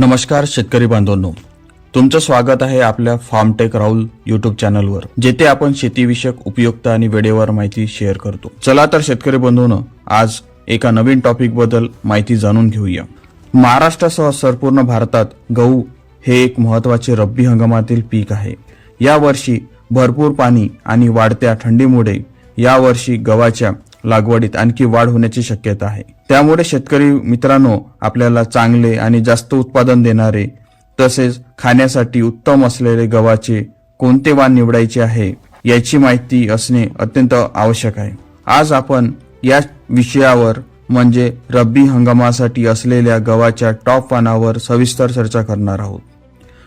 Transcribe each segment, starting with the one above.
नमस्कार शेतकरी बांधवांनो. तुमचं स्वागत आहे आपल्या फार्मटेक राहुल युट्यूब चॅनलवर जेथे आपण शेतीविषयक उपयुक्त आणि वेळेवर माहिती शेअर करतो. चला तर शेतकरी बंधूंनो आज एका नवीन टॉपिकबद्दल माहिती जाणून घेऊया. महाराष्ट्रासह संपूर्ण भारतात गहू हे एक महत्त्वाचे रब्बी हंगामातील पीक आहे. या वर्षी भरपूर पाणी आणि वाढत्या थंडीमुळे यावर्षी गव्हाच्या लागवडीत आणखी वाढ होण्याची शक्यता आहे. त्यामुळे शेतकरी मित्रांनो आपल्याला चांगले आणि जास्त उत्पादन देणारे तसेच खाण्यासाठी उत्तम असलेले गव्हाचे कोणते वाण निवडायचे आहे याची माहिती असणे अत्यंत आवश्यक आहे. आज आपण या विषयावर म्हणजे रब्बी हंगामासाठी असलेल्या गव्हाच्या टॉप वाणावर सविस्तर चर्चा करणार आहोत.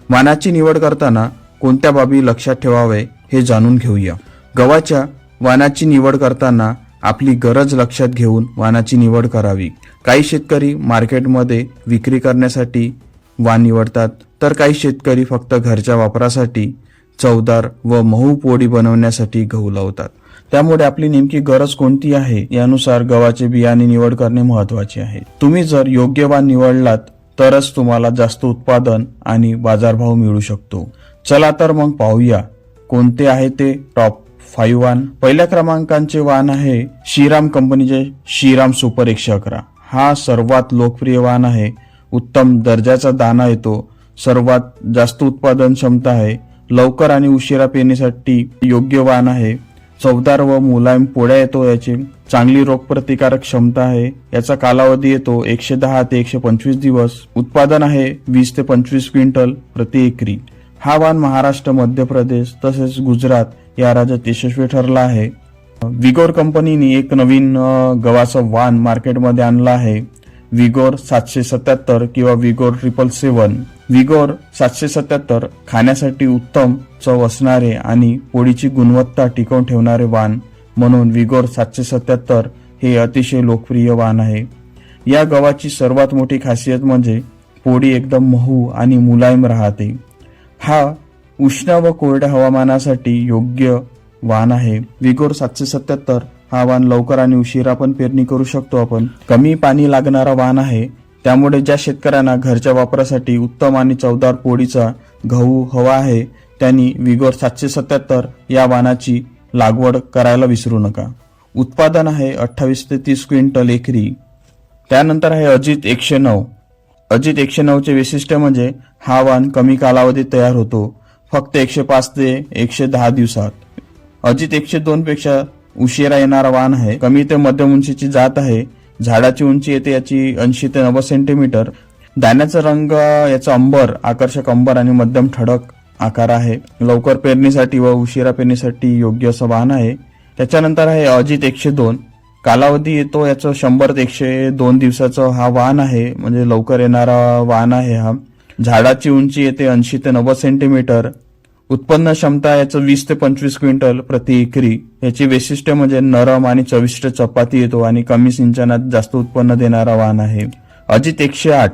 वाणाची निवड करताना कोणत्या बाबी लक्षात ठेवावे हे जाणून घेऊया. गव्हाच्या वाणाची निवड करताना आपली गरज लक्षात घेऊन वाणाची निवड करावी. काही शेतकरी मार्केटमध्ये विक्री करण्यासाठी वाण निवडतात तर काही शेतकरी फक्त घरच्या वापरासाठी चवदार व मऊ पोळी बनवण्यासाठी गहू लावतात. त्यामुळे आपली नेमकी गरज कोणती आहे यानुसार गव्हाचे बियाणे निवड करणे महत्त्वाचे आहे. तुम्ही जर योग्य वाण निवडलात तरच तुम्हाला जास्त उत्पादन आणि बाजारभाव मिळू शकतो. चला तर मग पाहूया कोणते आहे ते टॉप फाईव्ह वान. पहिल्या क्रमांकाचे वाहन आहे श्रीराम कंपनीचे श्रीराम सुपर एकशे अकरा. हा सर्वात लोकप्रिय वाहन आहे. उत्तम दर्जाचा दाना येतो. सर्वात जास्त उत्पादन क्षमता आहे. लवकर आणि उशिरा पेरणीसाठी योग्य वाहन आहे. चवदार व मुलायम पोळ्या येतो याची. चांगली रोगप्रतिकारक क्षमता आहे. याचा कालावधी येतो एकशे दहा ते एकशे पंचवीस दिवस. उत्पादन आहे वीस ते पंचवीस क्विंटल प्रति एकरी. हा वाण महाराष्ट्र मध्य प्रदेश तसेच गुजरात या राज्यात यशस्वी ठरला आहे. विगोर कंपनीने एक नवीन गव्हाचं वाण मार्केटमध्ये आणलं आहे. विगोर सातशे सत्याहत्तर किंवा विगोर ट्रिपल सेवन विगोर सातशे सत्याहत्तर खाण्यासाठी उत्तम चव असणारे आणि पोळीची गुणवत्ता टिकवून ठेवणारे वाण म्हणून विगोर सातशे सत्याहत्तर हे अतिशय लोकप्रिय वाण आहे. या गव्हाची सर्वात मोठी खासियत म्हणजे पोळी एकदम मऊ आणि मुलायम राहते. हा उष्ण व कोरड्या हवामानासाठी योग्य वाण आहे. विगोर सातशे सत्याहत्तर हा वाण लवकर आणि उशिरा पण पेरणी करू शकतो आपण. कमी पाणी लागणारा वाण आहे. त्यामुळे ज्या शेतकऱ्यांना घरच्या वापरासाठी उत्तम आणि चवदार पोळीचा गहू हवा आहे त्यांनी विगोर सातशे सत्याहत्तर या वाणाची लागवड करायला विसरू नका. उत्पादन आहे अठ्ठावीस ते तीस क्विंटल एकरी. त्यानंतर आहे अजित एकशे नऊ. अजित एकशे नऊचे वैशिष्ट्य म्हणजे हा वाण कमी कालावधीत तयार होतो. फक्त एकशे पाच ते एकशे दहा दिवसात. अजित एकशे दोन पेक्षा उशिरा येणारा वाण आहे. कमी ते मध्यम उंचीची जात आहे. झाडाची उंची येते याची ऐंशी ते नव्वद सेंटीमीटर. दाण्याचा रंग याचा अंबर आकर्षक अंबर आणि मध्यम ठळक आकार आहे. लवकर पेरणीसाठी व उशिरा पेरणीसाठी योग्य असं वाण आहे. त्याच्यानंतर आहे अजित एकशे दोन. कालावधी येतो याचं शंभर ते एकशे दोन दिवसाचं हा वाण आहे. म्हणजे लवकर येणारा वाण आहे हा. झाडाची उंची येते ऐंशी ते नव्वद सेंटीमीटर. उत्पन्न क्षमता याचं वीस ते पंचवीस क्विंटल प्रति एकरी. याची वैशिष्ट्य म्हणजे नरम आणि चविष्ट चपाती येतो आणि कमी सिंचनात जास्त उत्पन्न देणारा वाण आहे. अजित एकशे आठ.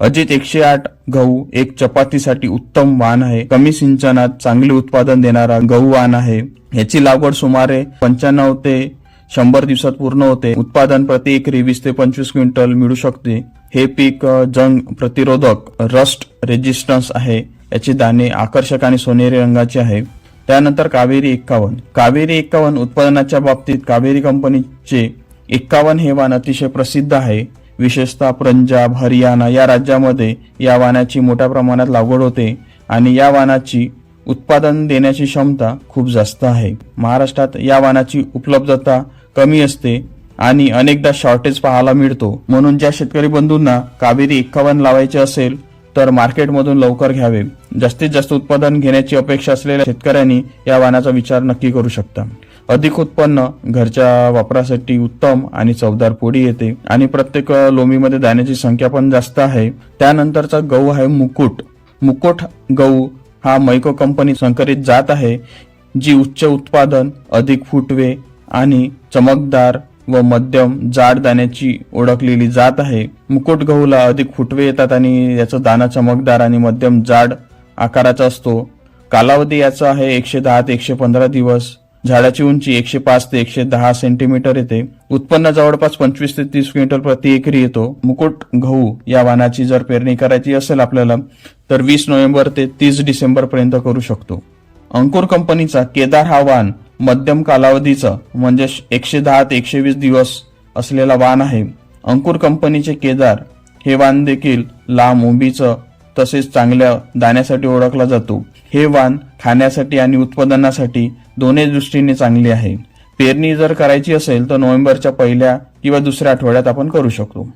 अजित एकशे आठ गहू एक चपातीसाठी उत्तम वाण आहे. कमी सिंचनात चांगले उत्पादन देणारा गहू वाण आहे. याची लागवड सुमारे पंच्याण्णव ते शंभर दिवसात पूर्ण होते. उत्पादन प्रति एकरी वीस ते पंचवीस क्विंटल मिळू शकते. हे पीक जंग प्रतिरोधक रस्ट रेजिस्टन्स आहे. याचे दाणे आकर्षक आणि सोनेरी रंगाचे आहे. त्यानंतर कावेरी एक्कावन्न. कावेरी एक्कावन्न उत्पादनाच्या बाबतीत कावेरी कंपनीचे एक्कावन्न हे वाण अतिशय प्रसिद्ध आहे. विशेषतः पंजाब हरियाणा या राज्यामध्ये या वाणाची मोठ्या प्रमाणात लागवड होते आणि या वाणाची उत्पादन देण्याची क्षमता खूप जास्त आहे. महाराष्ट्रात या वाणाची उपलब्धता कमी असते आणि अनेकदा शॉर्टेज पाहायला मिळतो. म्हणून ज्या शेतकरी बंधूंना कावेरी एक्कावन्न लावायचे असेल तर मार्केटमधून लवकर घ्यावे. जास्तीत जास्त उत्पादन घेण्याची अपेक्षा असलेल्या शेतकऱ्यांनी या वाणाचा विचार नक्की करू शकता. अधिक उत्पन्न घरच्या वापरासाठी उत्तम आणि चवदार पोळी येते. आणि प्रत्येक लोमीमध्ये दाण्याची संख्या पण जास्त आहे. त्यानंतरचा गहू आहे मुकुट. मुकुट गहू हा मैको कंपनी संकरित जात आहे जी उच्च उत्पादन अधिक फुटवे आणि चमकदार व मध्यम जाड दाण्याची ओळखलेली जात आहे. मुकुट गहूला अधिक फुटवे येतात आणि याचा दाना चमकदार आणि मध्यम जाड आकाराचा असतो. कालावधी याचा आहे एकशे दहा ते एकशे पंधरा दिवस. झाडाची उंची एकशे पाच ते एकशे दहा सेंटीमीटर येते. उत्पन्न जवळपास पंचवीस ते तीस क्विंटल प्रति एकरी येतो. मुकुट गहू या वाहनाची जर पेरणी करायची असेल आपल्याला तर वीस नोव्हेंबर ते तीस डिसेंबर पर्यंत करू शकतो. अंकुर कंपनीचा केदार हा वाहन मध्यम कालावधीचं म्हणजे एकशे दहा ते एकशे वीस दिवस असलेला वाण आहे. अंकुर कंपनीचे केदार हे वाण देखील लांब उंबीचं तसेच चांगल्या दाण्यासाठी ओळखला जातो. हे वाण खाण्यासाठी आणि उत्पादनासाठी दोन्ही दृष्टीने चांगले आहे. पेरणी जर करायची असेल तर नोव्हेंबरच्या पहिल्या किंवा दुसऱ्या आठवड्यात आपण करू शकतो.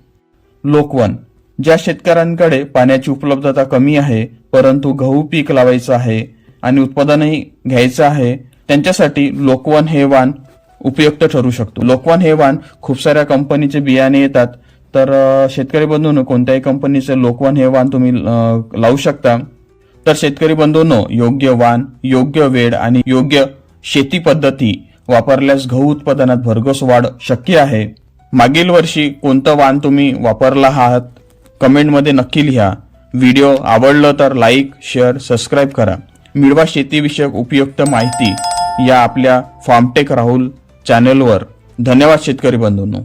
लोकवन ज्या शेतकऱ्यांकडे पाण्याची उपलब्धता कमी आहे परंतु गहू पीक लावायचं आहे आणि उत्पादनही घ्यायचं आहे त्यांच्यासाठी लोकवन हे वाण उपयुक्त ठरू शकतो. लोकवन हे वाण खूप साऱ्या कंपनीचे बियाणे येतात. तर शेतकरी बंधूंनो कोणत्याही कंपनीचे लोकवन हे वाण तुम्ही लावू शकता. तर शेतकरी बंधूंनो योग्य वाण योग्य वेळ आणि योग्य शेती पद्धती वापरल्यास गहू उत्पादनात भरघोस वाढ शक्य आहे. मागील वर्षी कोणतं वाण तुम्ही वापरला आहात कमेंटमध्ये नक्की लिहा. व्हिडिओ आवडलं तर लाईक शेअर सबस्क्राईब करा. मिळवा शेतीविषयक उपयुक्त माहिती. या आपल्या फार्मटेक राहुल चॅनलवर धन्यवाद शेतकरी बंधूंनो.